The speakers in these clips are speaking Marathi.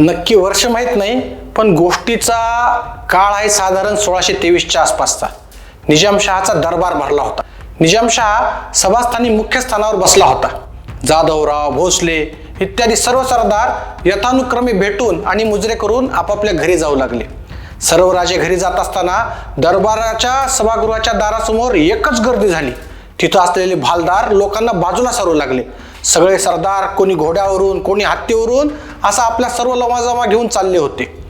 नक्की वर्ष माहीत नाही पण गोष्टीचा काळ आहे साधारण सोळाशे तेवीसच्या आसपासचा. निजामशहाचा दरबार भरला होता. निजामशहा सभास्थानी मुख्य स्थानावर बसला होता. जाधवराव भोसले इत्यादी सर्व सरदार यथानुक्रमे भेटून आणि मुजरे करून आपापल्या घरी जाऊ लागले. सर्व राजे घरी जात असताना दरबाराच्या सभागृहाच्या दारासमोर एकच गर्दी झाली. तिथं असलेले भालदार लोकांना बाजूला सारू लागले. सगळे सरदार कोणी घोड्यावरून कोणी हत्तीवरून असा आपल्या सर्व लवाजमा घेऊन चालले होते.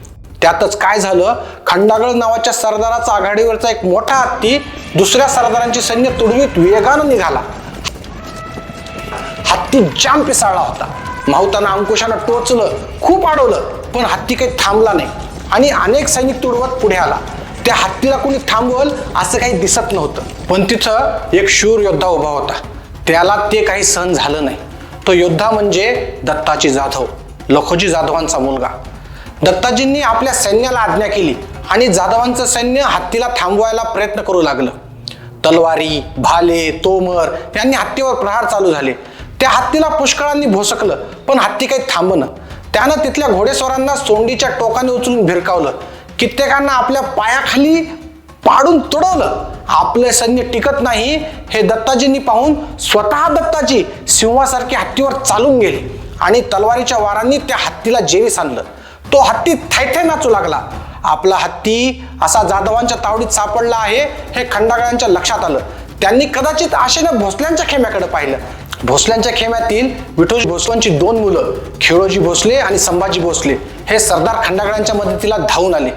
त्यातच काय झालं? खंडागळ नावाच्या सरदाराचा आघाडीवरचा एक मोठा हत्ती दुसऱ्या सरदारांचे सैन्य तुडवीत वेगानं निघाला. हत्ती जाम पिसाळला होता. माहुताना अंकुशानं टोचलं खूप अडवलं पण हत्ती काही थांबला नाही. आणि अनेक सैनिक तुडवत पुढे आला. त्या हत्तीला कोणी थांबवल असं काही दिसत नव्हतं. पण तिथं एक शूर योद्धा उभा होता. त्याला ते काही सहन झालं नाही. तो योद्धा म्हणजे दत्ताची जाधव. लखोजी जाधवांचा मुलगा. दत्ताजींनी आपल्या सैन्याला आज्ञा केली आणि जाधवांचं सैन्य हत्तीला थांबवायला प्रयत्न करू लागलं. तलवारी भाले तोमर यांनी हत्तीवर प्रहार चालू झाले. त्या हत्तीला पुष्कळांनी भोसकलं पण हत्ती काही थांबणं त्यानं तिथल्या घोडेस्वारांना सोंडीच्या टोकाने उचलून भिरकावलं. कित्येकांना आपल्या पायाखाली पाडून तुडवलं. आपले सैन्य टिकत नाही हे दत्ताजींनी पाहून स्वतः दत्ताजी सिंहासारखे हत्तीवर चालून गेले. आणि तलवारीच्या वारांनी त्या हत्तीला जेवीस आणलं. तो हत्ती थैथे नाचू लागला. आपला हत्ती असा जाधवांच्या तावडीत सापडला आहे हे खंडागळ्यांच्या लक्षात आलं. त्यांनी कदाचित आशेने भोसल्यांच्या खेम्याकडे पाहिलं. भोसल्यांच्या खेम्यातील विठोजी भोसलांची दोन मुलं खेळोजी भोसले आणि संभाजी भोसले हे सरदार खंडागळ्यांच्या मदतीला धावून आले.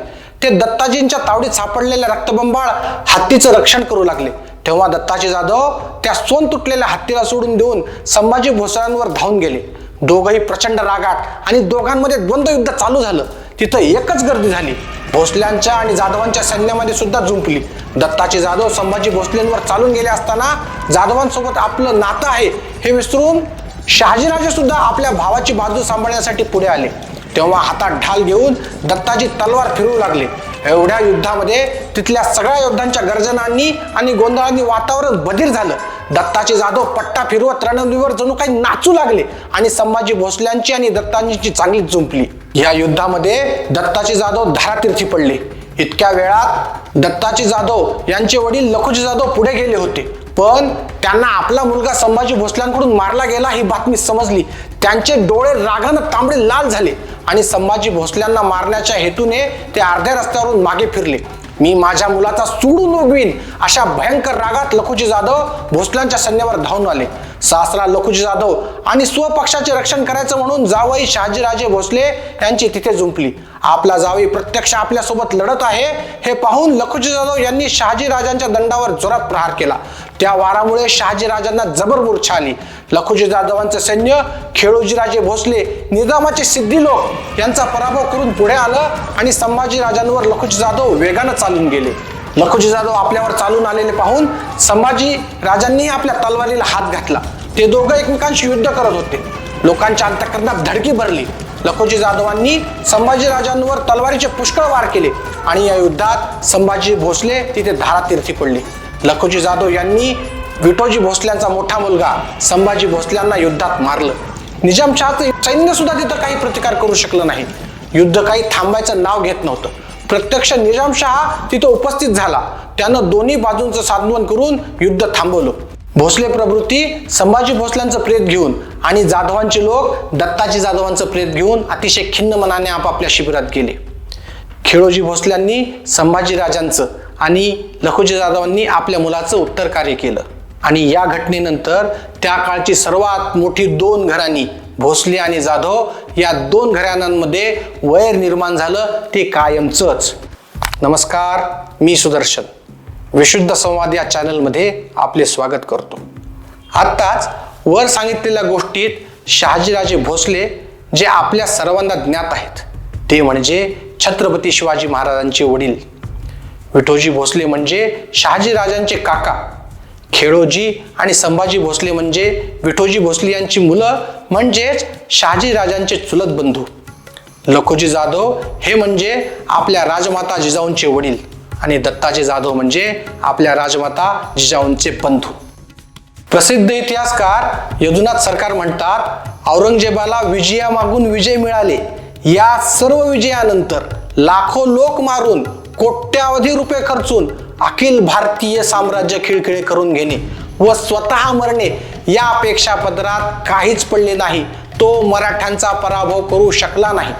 ते दत्ताजींच्या तावडीत सापडलेल्या रक्तबंबाळ हत्तीचं रक्षण करू लागले. तेव्हा दत्ताजी जाधव त्या सोन तुटलेल्या हत्तीला सोडून देऊन संभाजी भोसळ्यांवर धावून गेले. दोघही प्रचंड रागात आणि दोघांमध्ये द्वंद्वयुद्ध चालू झालं. तिथं एकच गर्दी झाली. भोसल्यांच्या आणि जाधवांच्या सैन्यामध्ये सुद्धा जुंपली दत्ताचे जाधव संभाजी भोसलेंवर चालून गेले असताना जाधवांसोबत आपलं नातं आहे हे विसरून शहाजीराजे सुद्धा आपल्या भावाची बाजू सांभाळण्यासाठी पुढे आले. तेव्हा हातात ढाल घेऊन दत्ताजी तलवार फिरू लागले. एवढ्या युद्धामध्ये तिथल्या सगळ्या योद्धांच्या गर्जनांनी आणि गोंधळांनी वातावरण बधीर झालं. दत्ताचे जाधव पट्टा फिरवत रणभूमीवर जणू काही नाचू लागले आणि संभाजी भोसल्यांची आणि दत्तांची चांगलीच जुंपली. या युद्धामध्ये दत्ताचे जाधव धारातीर्थी पडले. इतक्या वेळात दत्ताचे जाधव यांचे वडील लखुजी जाधव पुढे गेले होते. पण त्यांना आपला मुलगा संभाजी भोसल्यांकडून मारला गेला ही बातमी समजली. त्यांचे डोळे रागानं तांबडे लाल झाले आणि संभाजी भोसल्यांना मारण्याच्या हेतूने ते अर्ध्या रस्त्यावरून मागे फिरले. मी माझ्या मुलाचा सोडून उगवीन अशा भयंकर रागात लखुजी जाधव भोसल्यांच्या सैन्यावर धावून आले. सासरा लखुजी जाधव आणि स्वपक्षाचे रक्षण करायचं म्हणून जावई शहाजीराजे भोसले यांची तिथे जुंपली. आपला जावई प्रत्यक्ष आपल्यासोबत लढत आहे. हे पाहून लखुजी जाधव यांनी शहाजी राजांच्या दंडावर जोरात प्रहार केला. त्या वारामुळे शहाजी राजांना जबर मूर्छा आली लखुजी जाधवांचं सैन्य खेळोजीराजे भोसले निजामाचे सिद्धी लोक यांचा पराभव करून पुढे आलं आणि संभाजीराजांवर लखुजी जाधव वेगानं चालून गेले. लखुजी जाधव आपल्यावर चालून आलेले पाहून संभाजी राजांनी आपल्या तलवारीला हात घातला. ते दोघं एकमेकांशी युद्ध करत होते. लोकांच्या अंतकरणात धडकी भरली. लखोजी जाधवांनी संभाजी राजांवर तलवारीचे पुष्कळ वार केले आणि या युद्धात संभाजी भोसले तिथे धारातीर्थी पडले. लखोजी जाधव यांनी विठोजी भोसल्यांचा मोठा मुलगा संभाजी भोसल्यांना युद्धात मारलं. निजामशहाचं सैन्य सुद्धा तिथं काही प्रतिकार करू शकलं नाही. युद्ध काही थांबायचं नाव घेत नव्हतं. प्रत्यक्ष निजामशहा तिथं उपस्थित झाला. त्यानं दोन्ही बाजूंचं साधवन करून युद्ध थांबवलं. भोसले प्रभृती संभाजी भोसल्यांचं प्रेत घेऊन आणि जाधवांचे लोक दत्ताजी जाधवांचं प्रेत घेऊन अतिशय खिन्न मनाने आपापल्या शिबिरात गेले. खेळोजी भोसल्यांनी संभाजी राजांचं आणि लखोजी जाधवांनी आपल्या मुलाचं उत्तर कार्य केलं. आणि या घटनेनंतर त्या काळची सर्वात मोठी दोन घराणी भोसले आणि जाधव या दोन घराण्यांमध्ये वैर निर्माण झालं ते कायमचंच. नमस्कार मी सुदर्शन. विशुद्ध संवाद या चॅनलमध्ये आपले स्वागत करतो. आत्ताच वर सांगितलेल्या गोष्टीत शहाजीराजे भोसले जे आपल्या सर्वांना ज्ञात आहेत ते म्हणजे छत्रपती शिवाजी महाराजांचे वडील. विठोजी भोसले म्हणजे शहाजी राजांचे काका. खेळोजी आणि संभाजी भोसले म्हणजे विठोजी भोसले यांची मुलं म्हणजेच शहाजी राजांचे चुलत बंधू. लखोजी जाधव हे म्हणजे आपल्या राजमाता जिजाऊंचे वडील आणि दत्ताजी जाधव म्हणजे आपल्या राजमाता जिजाऊंचे बंधू. प्रसिद्ध इतिहासकार यदुनाथ सरकार म्हणतात औरंगजेबाला विजयामागून विजय मिळाले. या सर्व विजयानंतर लाखो लोक मारून कोट्यावधी रुपये खर्चून अखिल भारतीय साम्राज्य खिळखिळे करून घेणे व स्वतः मरणे या अपेक्षा पदरात काहीच पडले नाही. तो मराठ्यांचा पराभव करू शकला नाही.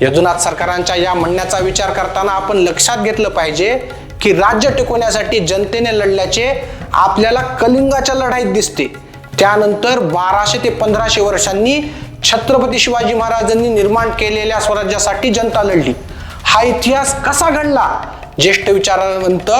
यदुनाथ सरकारांच्या या म्हणण्याचा विचार करताना आपण लक्षात घेतलं पाहिजे की राज्य टिकवण्यासाठी जनतेने लढल्याचे आपल्याला कलिंगाच्या लढाईत दिसते. त्यानंतर बाराशे ते पंधराशे वर्षांनी छत्रपती शिवाजी महाराजांनी निर्माण केलेल्या स्वराज्यासाठी जनता लढली. हा इतिहास कसा घडला? ज्येष्ठ विचारवंत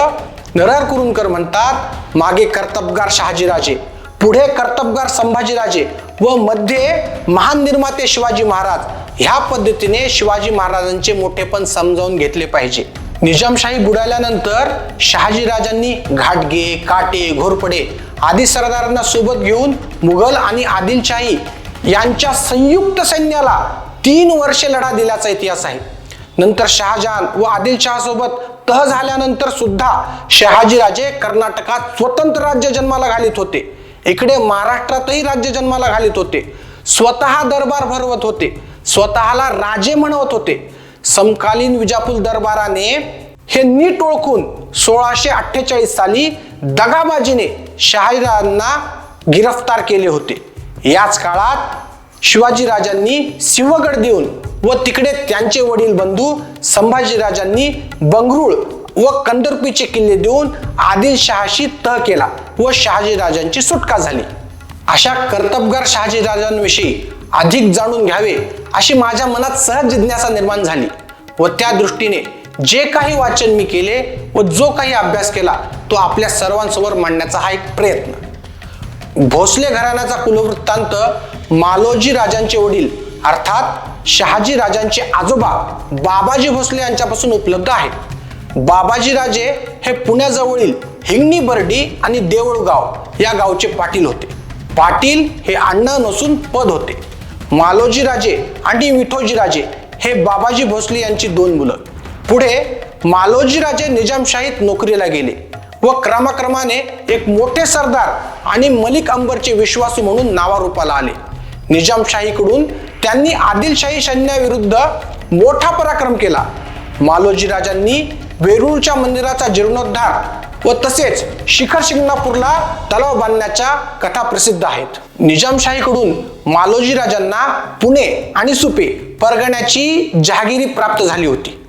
नरहर कुरुंकर म्हणतात मागे कर्तबगार शहाजीराजे पुढे कर्तबगार संभाजीराजे व मध्ये महान निर्माते शिवाजी महाराज. ह्या पद्धतीने शिवाजी महाराजांचे मोठेपण समजावून घेतले पाहिजे. निजामशाही बुडाल्यानंतर शहाजीराजांनी घाटगे काटे घोरपडे आदी सरदारांना सोबत घेऊन मुघल आणि आदिलशाही यांच्या संयुक्त सैन्याला तीन वर्षे लढा दिल्याचा इतिहास आहे. नंतर शहाजहान व आदिलशहा सोबत तह झाल्यानंतर सुद्धा शहाजीराजे कर्नाटकात स्वतंत्र राज्य जन्माला घालीत होते. इकडे महाराष्ट्रातही राज्य जन्माला घालीत होते. स्वतः दरबार भरवत होते. स्वतःला राजे म्हणवत होते. समकालीन विजापूर दरबाराने हे नीट ओळखून सोळाशे अठ्ठेचाळीस साली दगाबाजीने शहाजीराजांना गिरफ्तार केले होते. याच काळात शिवाजीराजांनी सिंहगड देऊन व तिकडे त्यांचे वडील बंधू संभाजीराजांनी बंगरुळ व कंदरपीचे किल्ले देऊन आदिलशहाशी तह केला व शहाजीराजांची सुटका झाली. अशा कर्तबगार शहाजीराजांविषयी अधिक जाणून घ्यावे अशी माझ्या मनात सहज जिज्ञासा निर्माण झाली व त्या दृष्टीने जे काही वाचन मी केले व जो काही अभ्यास केला तो आपल्या सर्वांसमोर मांडण्याचा हा एक प्रयत्न. भोसले घराण्याचा कुलवृत्तांत मालोजी राजांचे वडील अर्थात शहाजी राजांचे आजोबा बाबाजी भोसले यांच्यापासून उपलब्ध आहे बाबाजी राजे हे पुण्याजवळील हिंगणी बर्डी आणि देऊळगाव या गावचे पाटील होते. पाटील हे आडनाव नसून पद होते. मालोजी राजे आणि विठोजी राजे हे बाबाजी भोसले यांची दोन मुलं. पुढे मालोजी राजे निजामशाहीत नोकरीला गेले व क्रमाक्रमाने एक मोठे सरदार आणि मलिक अंबरचे विश्वासू म्हणून नावारूपाला आले. निजामशाहीकडून त्यांनी आदिलशाही सैन्याविरुद्ध मोठा पराक्रम केला. मालोजी राजांनी वेरूळच्या मंदिराचा जीर्णोद्धार व तसेच शिखर शिंगणापूरला तलाव बांधण्याच्या कथा प्रसिद्ध आहेत. निजामशाहीकडून मालोजी राजांना पुणे आणि सुपे परगण्याची जहागिरी प्राप्त झाली होती.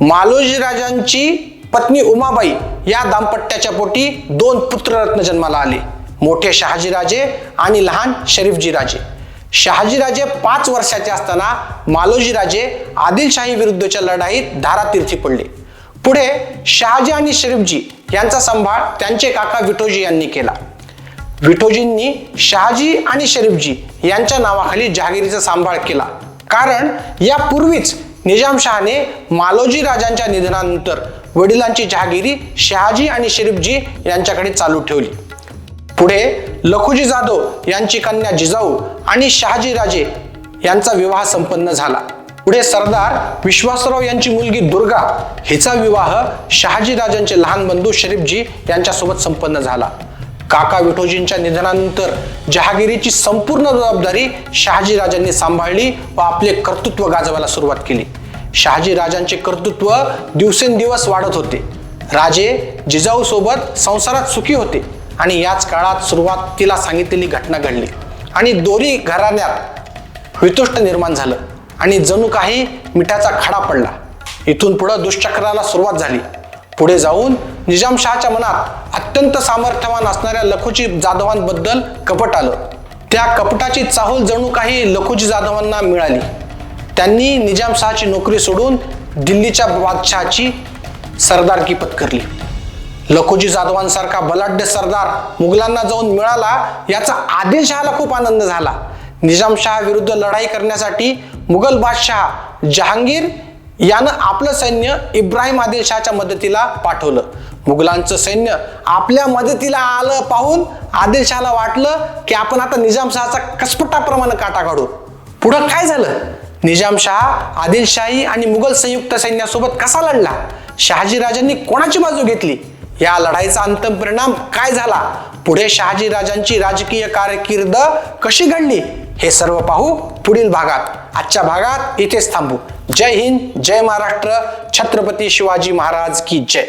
मालोजी राजांची पत्नी उमाबाई या दाम्पत्याच्या पोटी दोन पुत्ररत्न जन्माला आले. मोठे शहाजीराजे आणि लहान शरीफजी राजे शहाजीराजे पाच वर्षाचे असताना मालोजीराजे आदिलशाही विरुद्धच्या लढाईत धारातीर्थी पडले. पुढे शहाजी आणि शरीफजी यांचा सांभाळ त्यांचे काका विठोजी यांनी केला. विठोजींनी शहाजी आणि शरीफजी यांच्या नावाखाली जहागिरीचा सांभाळ केला. कारण यापूर्वीच निजामशहाने मालोजी राजांच्या निधनानंतर वडिलांची जहागिरी शहाजी आणि शरीफजी यांच्याकडे चालू ठेवली. पुढे लखुजी जाधव यांची कन्या जिजाऊ आणि शहाजी राजे यांचा विवाह संपन्न झाला. पुढे सरदार विश्वासराव यांची मुलगी दुर्गा हिचा विवाह शहाजी राजांचे लहान बंधू शरीफजी यांच्यासोबत संपन्न झाला. काका विठोजींच्या निधनानंतर जहागिरीची संपूर्ण जबाबदारी शहाजी राजांनी सांभाळली व आपले कर्तृत्व गाजवायला सुरुवात केली. शहाजी राजांचे कर्तृत्व दिवसेंदिवस वाढत होते. राजे जिजाऊ सोबत संसारात सुखी होते. आणि याच काळात सुरुवातीला सांगितलेली घटना घडली. आणि दोरी घराण्यात वितुष्ट निर्माण झालं. आणि जणू काही मिठाचा खडा पडला. इथून पुढं दुष्चक्राला सुरुवात झाली. पुढे जाऊन निजामशहाच्या मनात अत्यंत सामर्थ्यवान असणाऱ्या लखुजी जाधवांबद्दल कपट आलं. त्या कपटाची चाहूल जणू काही लखुजी जाधवांना मिळाली. त्यांनी निजामशहाची नोकरी सोडून दिल्लीच्या बादशहाची सरदारकी पत्करली लखोजी जाधवांसारखा बलाढ्य सरदार मुघलांना जाऊन मिळाला याचा आदिलशहाला खूप आनंद झाला. निजामशहा विरुद्ध लढाई करण्यासाठी मुघल बादशहा जहांगीर यानं आपलं सैन्य इब्राहिम आदिलशहाच्या मदतीला पाठवलं. मुघलांचं सैन्य आपल्या मदतीला आलं पाहून आदिलशहाला वाटलं की आपण आता निजामशहाचा कसपटाप्रमाणे काटा काढू. पुढं काय झालं? निजामशहा आदिलशाही आणि मुघल संयुक्त सैन्यासोबत कसा लढला? शहाजी राजांनी कोणाची बाजू घेतली? या लढाईचा अंतिम परिणाम काय झाला? पुढे शहाजी राजांची राजकीय कारकीर्द कशी घडली? हे सर्व पाहू पुढील भागात. आजच्या भागात इथेच थांबू. जय हिंद जय महाराष्ट्र. छत्रपती शिवाजी महाराज की जय.